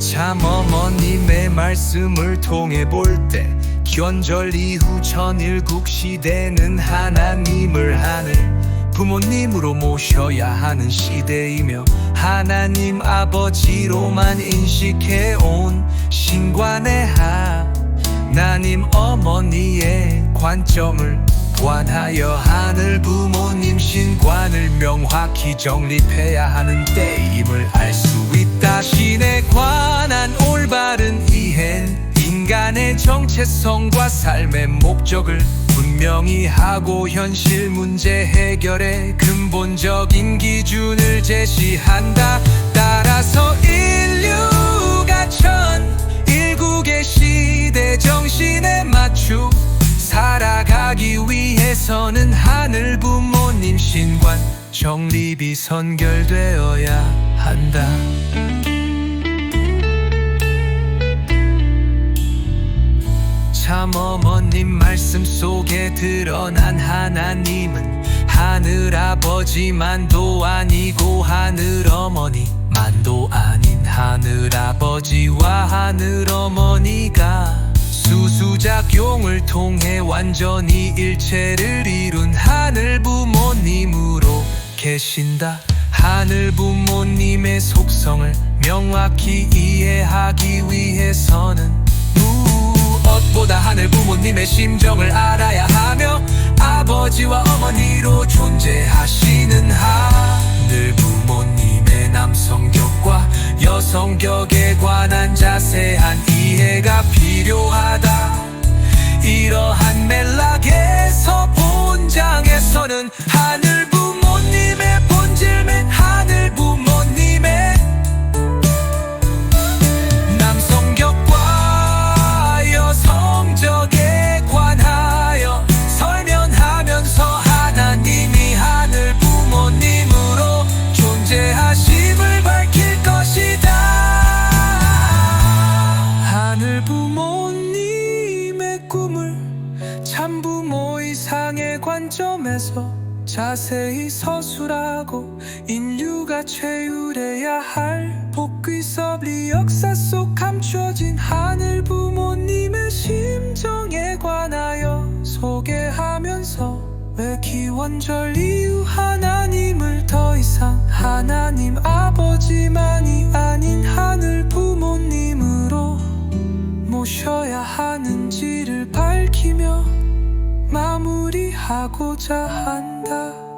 참 어머님의 말씀을 통해 볼 때 견절 이후 천일국 시대는 하나님을 하늘 부모님으로 모셔야 하는 시대이며 하나님 아버지로만 인식해온 신관의 하나님 어머니의 관점을 보완하여 하늘 부모님 신관을 명확히 정립해야 하는 때임을 알 수 있다. 신에 관한 올바른 이해 인간의 정체성과 삶의 목적을 분명히 하고 현실 문제 해결의 근본적인 기준을 제시한다. 따라서 인 위해서는 하늘 부모님 신관 정립이 선결되어야 한다. 참 어머님 말씀 속에 드러난 하나님은 하늘 아버지만도 아니고 하늘 어머니만도 아닌 하늘 아버지와 하늘 어머니가 수수작용을 통해 완전히 일체를 이룬 하늘 부모님으로 계신다. 하늘 부모님의 속성을 명확히 이해하기 위해서는 무엇보다 하늘 부모님의 심정을 알아야 하며 아버지와 어머니로 존재하시는 하늘 부모님의 남성격과 여성격에 관한 자세한 이해가 필요하다. 이 관점에서 자세히 서술하고 인류가 최율해야 할 복귀 섭리 역사 속 감춰진 하늘 부모님의 심정에 관하여 소개하면서 왜 기원절 이후 하나님을 더 이상 하나님 아 마무리하고자 한다.